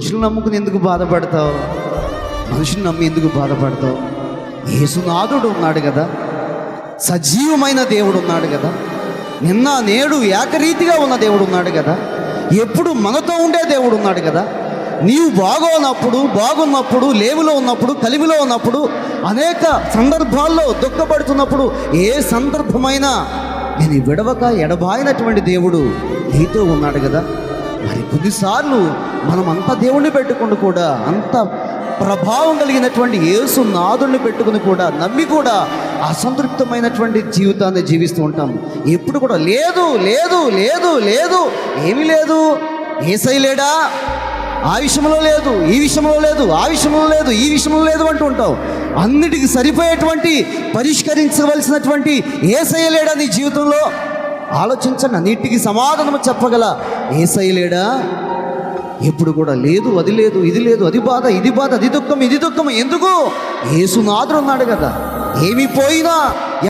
మనుషులు నమ్ముకుని ఎందుకు బాధపడతావు? మనుషుని నమ్మి ఎందుకు బాధపడతావు? యేసునాథుడు ఉన్నాడు కదా. సజీవమైన దేవుడు ఉన్నాడు కదా. నిన్న నేడు ఏకరీతిగా ఉన్న దేవుడు ఉన్నాడు కదా. ఎప్పుడు మనతో ఉండే దేవుడు ఉన్నాడు కదా. నీవు బాగోనప్పుడు బాగున్నప్పుడు లేవులో ఉన్నప్పుడు కలివిలో ఉన్నప్పుడు అనేక సందర్భాల్లో దుఃఖపడుతున్నప్పుడు ఏ సందర్భమైనా నేను విడవక ఎడబాయినటువంటి దేవుడు నీతో ఉన్నాడు కదా. మరి కొన్నిసార్లు మనం అంత దేవుణ్ణి పెట్టుకుని కూడా అంత ప్రభావం కలిగినటువంటి యేసు నాదుడిని పెట్టుకుని కూడా నమ్మి కూడా అసంతృప్తమైనటువంటి జీవితాన్ని జీవిస్తూ ఉంటాం. ఎప్పుడు కూడా లేదు లేదు లేదు లేదు ఏమీ లేదు. ఏసై లేడా? ఆ విషయంలో లేదు ఈ విషయంలో లేదు ఆ విషయంలో లేదు ఈ విషయంలో లేదు అంటూ ఉంటావు. అన్నిటికి సరిపోయేటువంటి పరిష్కరించవలసినటువంటి ఏసై లేడా నీ జీవితంలో? ఆలోచించండి అన్నిటికీ సమాధానం చెప్పగల ఏసై లేడా? ఎప్పుడు కూడా లేదు అది లేదు ఇది లేదు అది బాధ ఇది బాధ అది దుఃఖం ఇది దుఃఖం. ఎందుకు? ఏసునాథుడు ఉన్నాడు కదా. ఏమి పోయినా